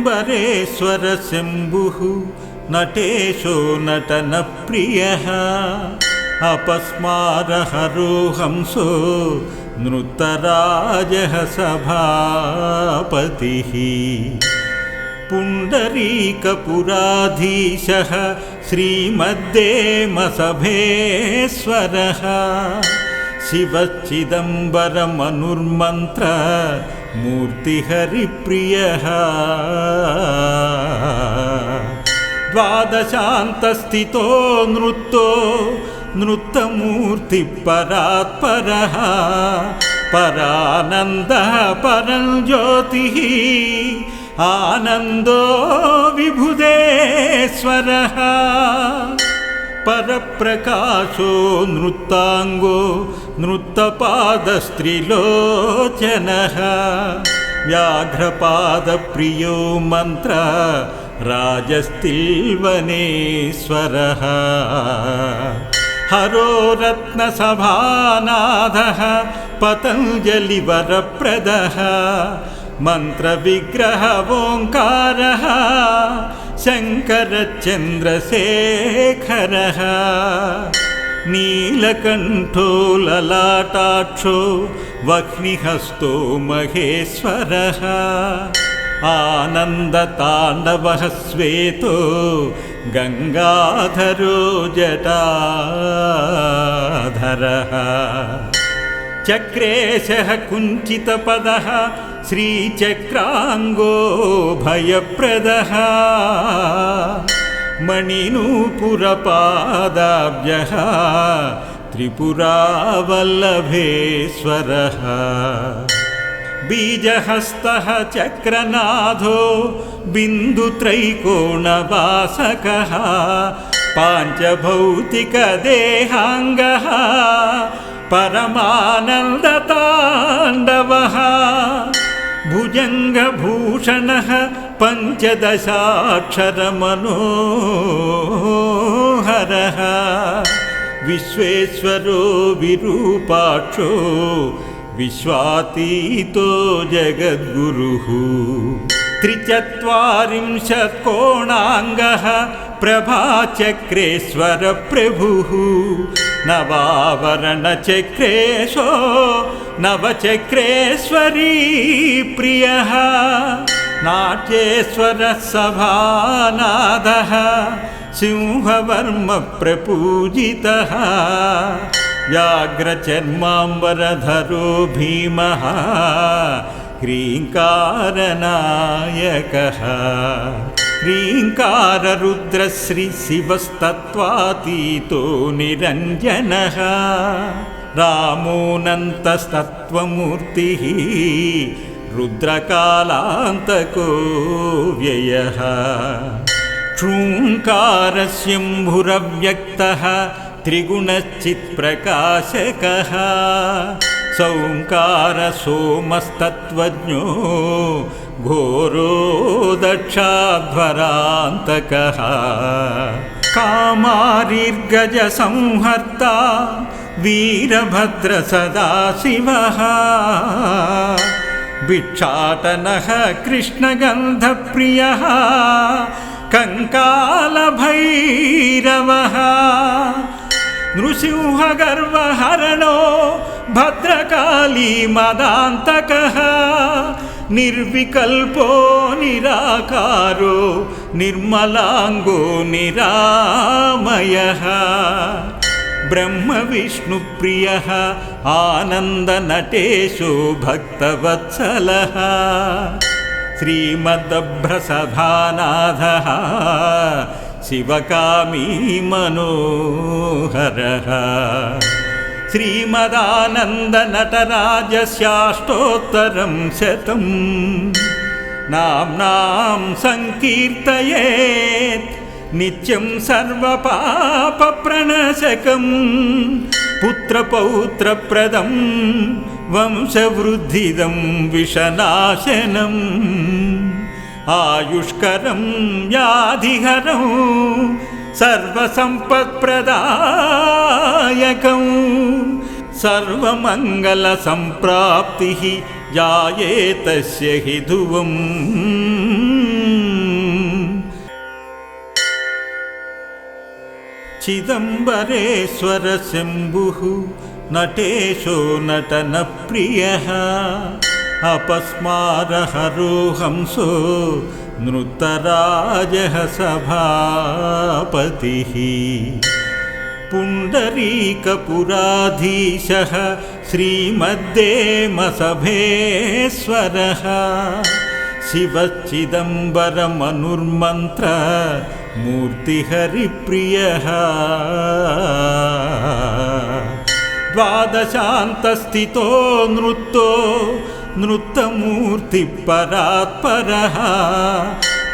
दिगम्बरेश्वरशम्भुः नटेशो नटनप्रियः। अपस्मारहरो हंसो नृतराजः सभापतिः पुण्डरीकपुराधीशः श्रीमद्देमसभेश्वरः शिवश्चिदम्बरमनुर्मन्त्र मूर्तिहरिप्रियः। द्वादशान्तस्थितो नृत्तो नृत्तमूर्तिपरात्परः परानन्दः परं ज्योतिः आनन्दो विभुदेश्वरः परप्रकाशो नृत्ताङ्गो नृत्तपादस्त्रिलोचनः। व्याघ्रपादप्रियो मन्त्र राजस्तिल्वनेश्वरः। हरो रत्नसभानाथः पतञ्जलिवरप्रदः। मन्त्रविग्रह ओङ्कारः शङ्करचन्द्रशेखरः नीलकण्ठो ललाटाक्षो वह्निहस्तो महेश्वरः आनन्दताण्डवः श्वेतो गङ्गाधरो जटाधरः। चक्रेशः कुञ्चितपदः श्रीचक्राङ्गो भयप्रदः। मणिनूपुरपादाब्जः त्रिपुरावल्लभेश्वरः। बीजहस्तः चक्रनाथो बिन्दुत्रैकोणवासकः। पाञ्चभौतिकदेहाङ्गः परमानन्दताण्डवः भुजङ्गभूषणः पञ्चदशाक्षरमनोहरः। विश्वेश्वरो विरूपाक्षो विश्वातीतो जगद्गुरुः। त्रिचत्वारिंशत्कोणाङ्गः प्रभाचक्रेश्वरप्रभुः। नवावरणचक्रेशो नवचक्रेश्वरी प्रियः नाट्येश्वरः सभानादः सिंहवर्मप्रपूजितः व्याघ्रचर्माम्बरधरो भीमः ह्रीङ्कारनायकः। ह्रीङ्काररुद्रश्रीशिवस्तत्त्वातीतो निरञ्जनः रामोऽनन्तस्तत्त्वमूर्तिः रुद्रकालान्तको व्ययः क्षूङ्कारस्यम्भुरव्यक्तः त्रिगुणश्चित्प्रकाशकः। सौङ्कारसोमस्तत्त्वज्ञो घोरो दक्षाध्वरान्तकः कामारिर्गजसंहर्ता वीरभद्रसदाशिवः भिक्षाटनः कृष्णगन्धप्रियः कङ्कालभैरवः नृसिंहगर्वहरणो भद्रकाली मदान्तकः निर्विकल्पो निराकारो निर्मलाङ्गो निरामयः ब्रह्मविष्णुप्रियः आनन्दनटेशो भक्तवत्सलः। श्रीमद्भ्रसभानाथः शिवकामी मनोहरः। श्रीमदानन्दनटराजस्याष्टोत्तरं शतं नाम्नां सङ्कीर्तयेत् नित्यं सर्वपापप्रणशकं पुत्रपौत्रप्रदं वंशवृद्धिदं विषनाशनम् आयुष्करं व्याधिहरं सर्वसम्पत्प्रदायकं सर्वमङ्गलसम्प्राप्तिः जायेतस्य हि ध्रुवम् चिदम्बरेश्वरशम्भुः नटेशो नटनप्रियः अपस्मारहरो हंसो नृतराजः सभापतिः पुण्डरीकपुराधीशः श्रीमद्देमसभेश्वरः शिवचिदम्बरमनुर्मन्त्र मूर्तिहरिप्रियः। द्वादशान्तस्थितो नृत्तो नृत्तमूर्तिपरात्परः।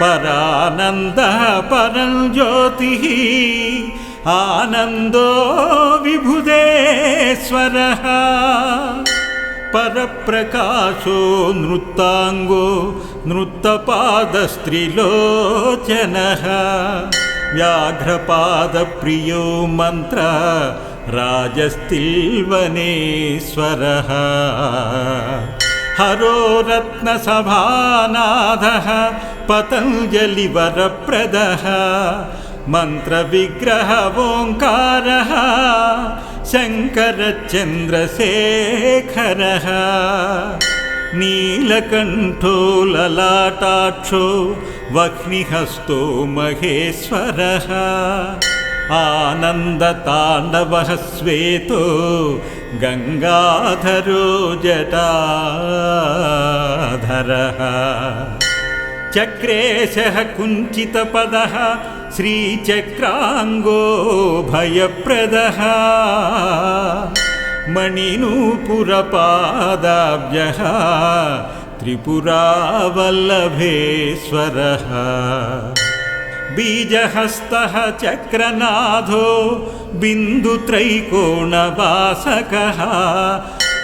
परानन्दः परं ज्योतिः आनन्दो विभुदेश्वरः परप्रकाशो नृत्ताङ्गो नृत्तपादस्त्रिलोचनः। व्याघ्रपादप्रियो मन्त्र राजस्तिल्वनेश्वरः। हरो रत्नसभानाथः पतञ्जलिवरप्रदः। मन्त्रविग्रह ओङ्कारः शङ्करचन्द्रशेखरः नीलकण्ठो ललाटाक्षो वह्निहस्तो महेश्वरः आनन्दताण्डवः श्वेतो गङ्गाधरो जटाधरः। चक्रेशः कुञ्चितपदः श्रीचक्राङ्गो भयप्रदः मणिनूपुरपादाब्जः त्रिपुरावल्लभेश्वरः बीजहस्तः चक्रनाथो बिन्दुत्रैकोणवासकः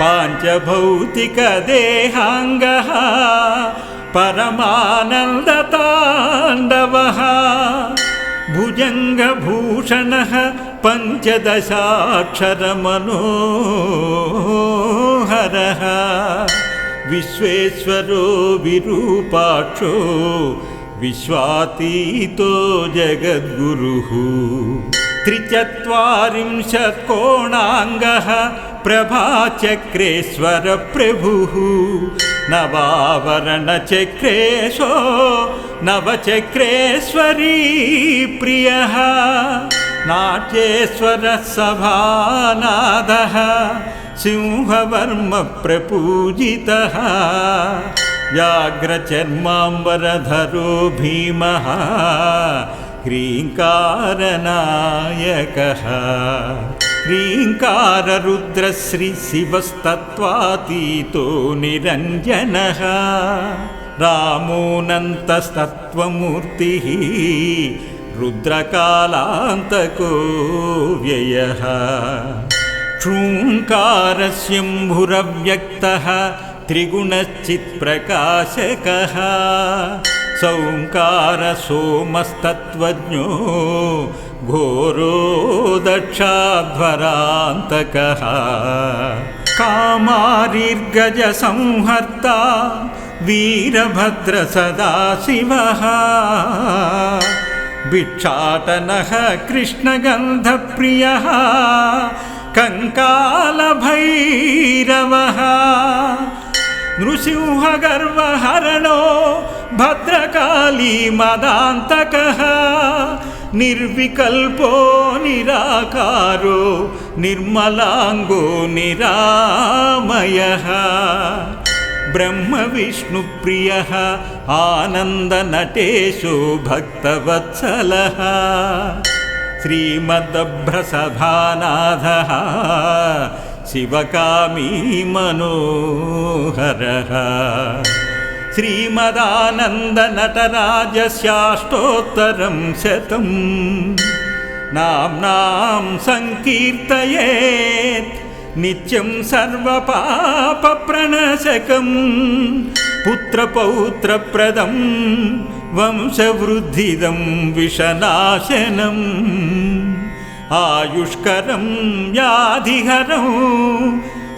पाञ्चभौतिकदेहाङ्गः परमानन्दताण्डवः भुजङ्गभूषणः पञ्चदशाक्षरमनोहरः। विश्वेश्वरो विरूपाक्षो विश्वातीतो जगद्गुरुः। त्रिचत्वारिंशत्कोणाङ्गः प्रभाचक्रेश्वरप्रभुः नवावरणचक्रेशो नवचक्रेश्वरी प्रियः नाट्येश्वरः सभानादः सिंहवर्मप्रपूजितः व्याघ्रचर्माम्बरधरो भीमः ह्रीङ्कारनायकः ह्रीङ्काररुद्रश्रीशिवस्तत्त्वातीतो निरञ्जनः। रामोऽनन्तस्तत्त्वमूर्तिः रुद्रकालान्तको व्ययः क्षूङ्कारस्यम्भुरव्यक्तः त्रिगुणश्चित्प्रकाशकः। सौङ्कारसोमस्तत्त्वज्ञो घोरो दक्षाध्वरान्तकः कामारिर्गजसंहर्ता वीरभद्रसदाशिवः। भिक्षाटनः कृष्णगन्धप्रियः कङ्कालभैरवः। नृसिंहगर्वहरणो भद्रकाली मदान्तकः निर्विकल्पो निराकारो निर्मलाङ्गो निरामयः ब्रह्मविष्णुप्रियः आनन्दनटेशो भक्तवत्सलः श्रीमद्भ्रसभानाथः शिवकामी मनोहरः श्रीमदानन्दनटराजस्याष्टोत्तरं शतं नाम्नां सङ्कीर्तयेत् नित्यं सर्वपापप्रणशकं पुत्रपौत्रप्रदं वंशवृद्धिदं विषनाशनम् आयुष्करं व्याधिहरं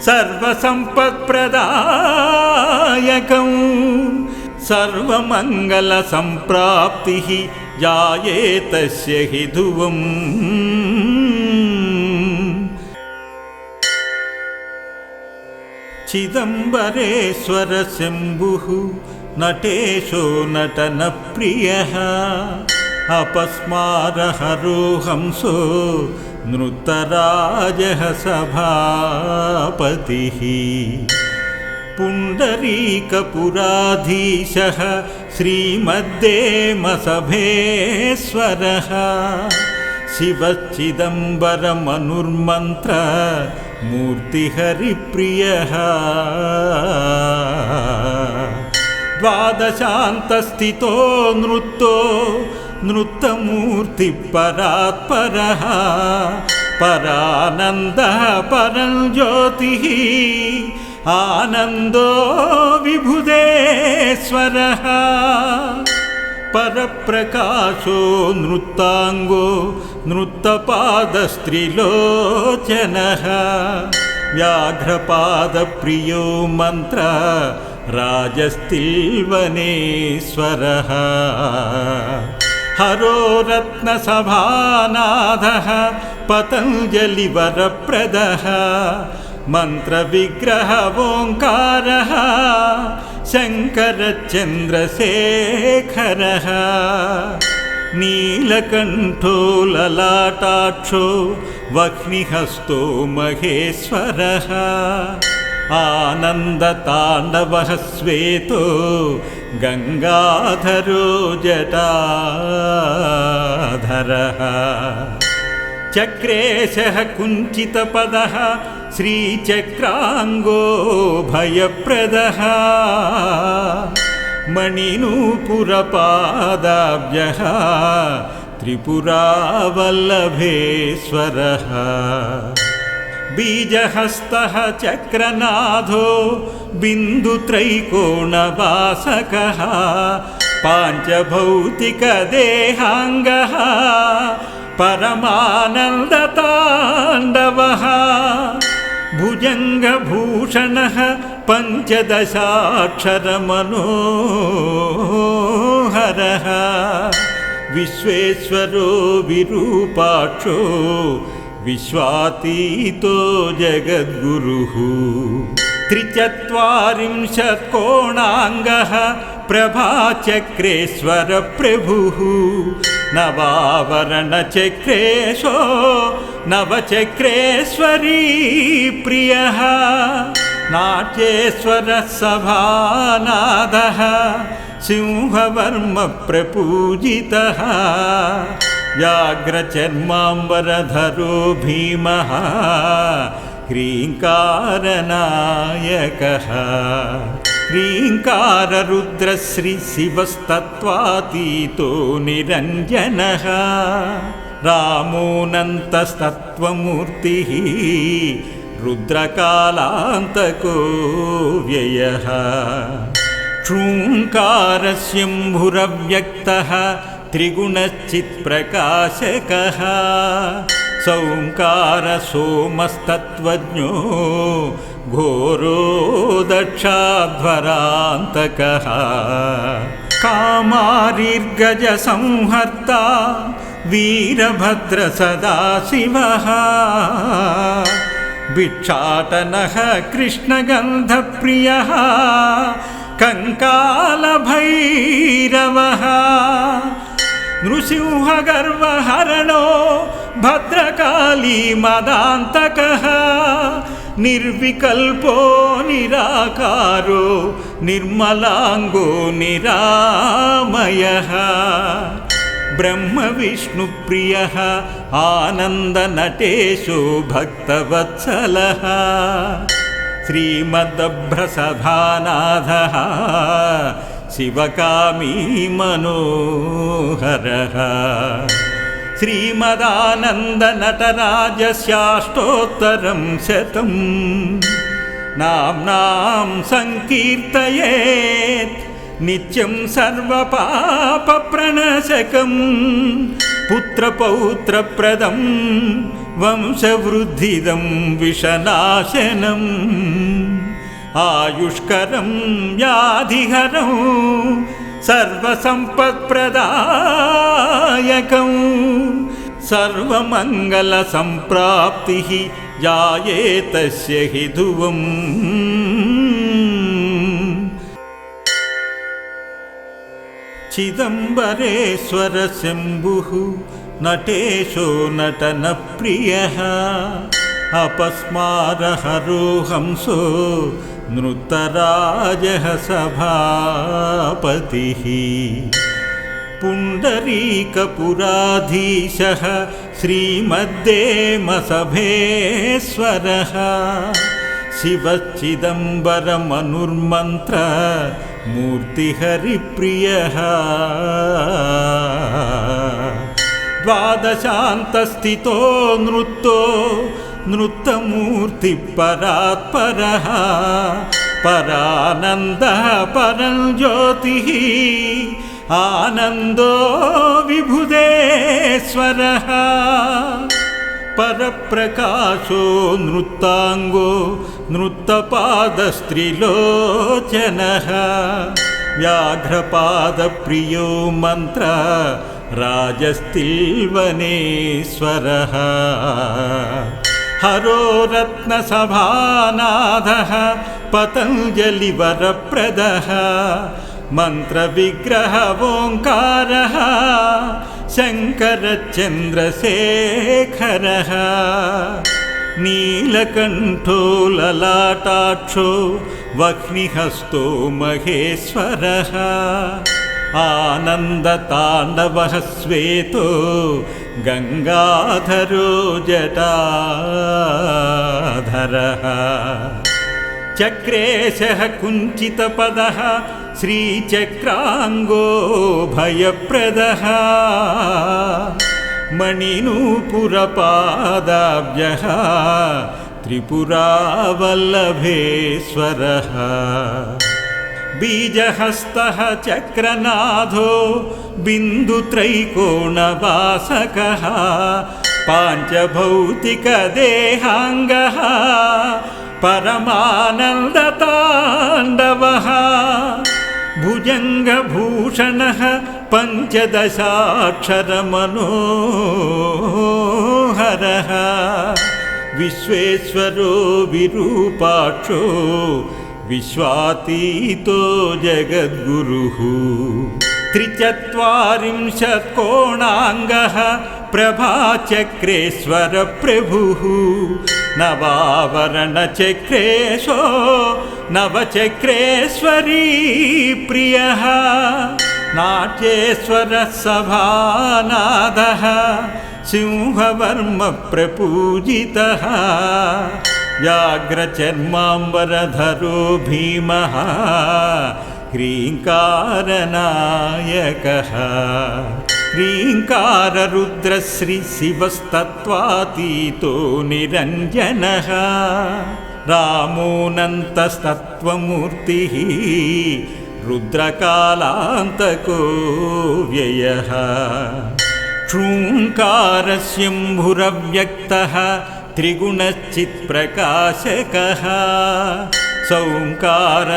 सर्वसम्पत्प्रदायकं सर्वमङ्गलसम्प्राप्तिः जायेतस्य हि ध्रुवम् चिदम्बरेश्वरशम्भुः नटेशो नटनप्रियः। अपस्मारहरो हंसो नृतराजः सभापतिः पुण्डरीकपुराधीशः श्रीमद्देमसभेश्वरः। शिवश्चिदम्बरमनुर्मन्त्र मूर्तिहरिप्रियः। द्वादशान्तस्थितो नृत्तो नृत्तमूर्तिपरात्परः परानन्दः परं ज्योतिः आनन्दो विभुदेश्वरः। परप्रकाशो नृत्ताङ्गो नृत्तपादस्त्रिलोचनः व्याघ्रपादप्रियो मन्त्र राजस्तिल्वनेश्वरः हरो रत्नसभानाथः पतञ्जलिवरप्रदः मन्त्रविग्रह ओङ्कारः शङ्करचन्द्रशेखरः। नीलकण्ठो ललाटाक्षो वह्निहस्तो महेश्वरः आनन्दताण्डवः श्वेतो गङ्गाधरो जटाधरः चक्रेशः कुञ्चितपदः श्रीचक्राङ्गो भयप्रदः मणिनूपुरपादाब्जः त्रिपुरावल्लभेश्वरः बीजहस्तः चक्रनाथो बिन्दुत्रैकोणवासकः पाञ्चभौतिकदेहाङ्गः परमानन्दताण्डवः भुजङ्गभूषणः पञ्चदशाक्षरमनोहरः विश्वेश्वरो विरूपाक्षो विश्वातीतो जगद्गुरुः। त्रिचत्वारिंशत्कोणाङ्गः प्रभाचक्रेश्वरप्रभुः। नवावरणचक्रेशो नवचक्रेश्वरी प्रियः। नाट्येश्वरः सभानादः सिंहवर्मप्रपूजितः व्याघ्रचर्माम्बरधरो भीमः ह्रीङ्कारनायकः ह्रीङ्काररुद्रश्रीशिवस्तत्त्वातीतो निरञ्जनः रामोऽनन्तस्तत्त्वमूर्तिः रुद्रकालान्तको व्ययः क्षूङ्कारस्यम्भुरव्यक्तः त्रिगुणश्चित्प्रकाशकः। सौङ्कारसोमस्तत्त्वज्ञो घोरो दक्षाध्वरान्तकः कामारिर्गजसंहर्ता वीरभद्रसदाशिवः। भिक्षाटनः कृष्णगन्धप्रियः। कङ्कालभैरवः नृसिंहगर्वहरणो भद्रकाली मदान्तकः निर्विकल्पो निराकारो निर्मलाङ्गो निरामयः। ब्रह्मविष्णुप्रियः आनन्दनटेशो भक्तवत्सलः। श्रीमद्भ्रसभानाथः शिवकामी मनोहरः। श्रीमदानन्दनटराजस्याष्टोत्तरं शतम्। नाम्नां सङ्कीर्तयेत्। नित्यं सर्वपापप्रणशकं पुत्रपौत्रप्रदं वंशवृद्धिदं विषनाशनम् आयुष्करं व्याधिहरं सर्वसम्पत्प्रदायकं सर्वमङ्गलसम्प्राप्तिः जायेतस्य हि ध्रुवम् चिदम्बरेश्वरशम्भुः नटेशो नटनप्रियः अपस्मारहरो हंसो नृतराजः सभापतिः पुण्डरीकपुराधीशः श्रीमद्देमसभेश्वरः। शिवचिदम्बरमनुर्मन्त्र मूर्तिहरिप्रियः। द्वादशान्तस्थितो नृत्तो नृत्तमूर्तिपरात्परः परानन्दः परं ज्योतिः आनन्दो विभुदेश्वरः। परप्रकाशो नृत्ताङ्गो नृत्तपादस्त्रिलोचनः व्याघ्रपादप्रियो मन्त्र राजस्तिल्वनेश्वरः हरो रत्नसभानाथः पतञ्जलिवरप्रदः मन्त्रविग्रह ओङ्कारः शङ्करचन्द्रशेखरः। नीलकण्ठो ललाटाक्षो वह्निहस्तो महेश्वरः। आनन्दताण्डवः श्वेतो गङ्गाधरो जटाधरः चक्रेशः कुञ्चितपदः श्रीचक्राङ्गो भयप्रदः मणिनूपुरपादाब्जः त्रिपुरावल्लभेश्वरः बीजहस्तः चक्रनाथो बिन्दुत्रैकोणवासकः पाञ्चभौतिकदेहाङ्गः परमानन्दताण्डवः भुजङ्गभूषणः पञ्चदशाक्षरमनोहरः विश्वेश्वरो विरूपाक्षो विश्वातीतो जगद्गुरुः। त्रिचत्वारिंशत्कोणाङ्गः प्रभाचक्रेश्वरप्रभुः। नवावरणचक्रेशो नवचक्रेश्वरी प्रियः। नाट्येश्वरः सभानादः सिंहवर्मप्रपूजितः व्याघ्रचर्माम्बरधरो भीमः ह्रीङ्कारनायकः ह्रीङ्काररुद्रश्रीशिवस्तत्त्वातीतो निरञ्जनः रामोऽनन्तस्तत्त्वमूर्तिः रुद्रकालान्तको व्ययः शृङ्कारस्यम्भुरव्यक्तः त्रिगुणश्चित्प्रकाशकः सौङ्कारसोमस्तत्त्वज्ञो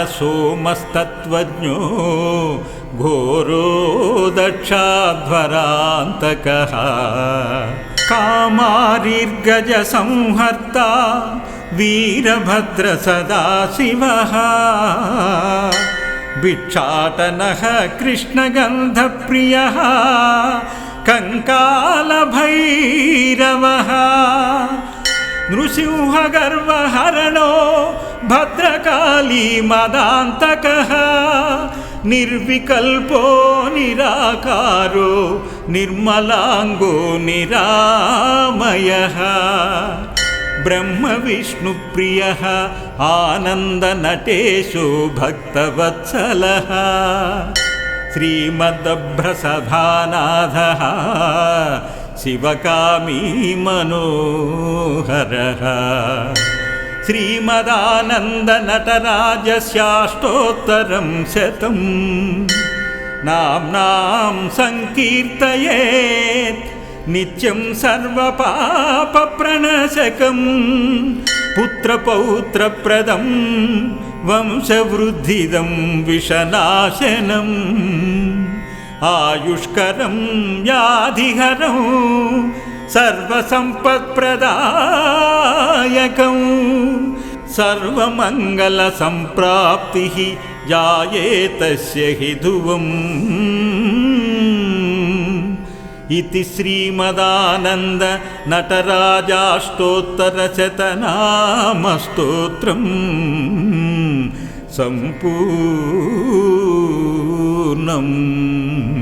घोरो दक्षाध्वरान्तकः। कामारिर्गजसंहर्ता वीरभद्रसदाशिवः। भिक्षाटनः कृष्णगन्धप्रियः। कङ्कालभैरवः नृसिंहगर्वहरणो भद्रकाली मदान्तकः निर्विकल्पो निराकारो निर्मलाङ्गो निरामयः। ब्रह्मविष्णुप्रियः आनन्दनटेशो भक्तवत्सलः। श्रीमदभ्रसभानाथः शिवकामी मनोहरः। श्रीमदानन्दनटराजस्याष्टोत्तरं शतं नाम्नां सङ्कीर्तयेत्। नित्यं सर्वपापप्रणशकं पुत्रपौत्रप्रदं वंशवृद्धिदं विषनाशनम् आयुष्करं व्याधिहरं सर्वसम्पत्प्रदायकम् सर्वमङ्गलसम्प्राप्तिः जायेतस्य हि ध्रुवम् इति श्रीमदानन्द नटराजाष्टोत्तरशतनामस्तोत्रम् सम्पूर्णम्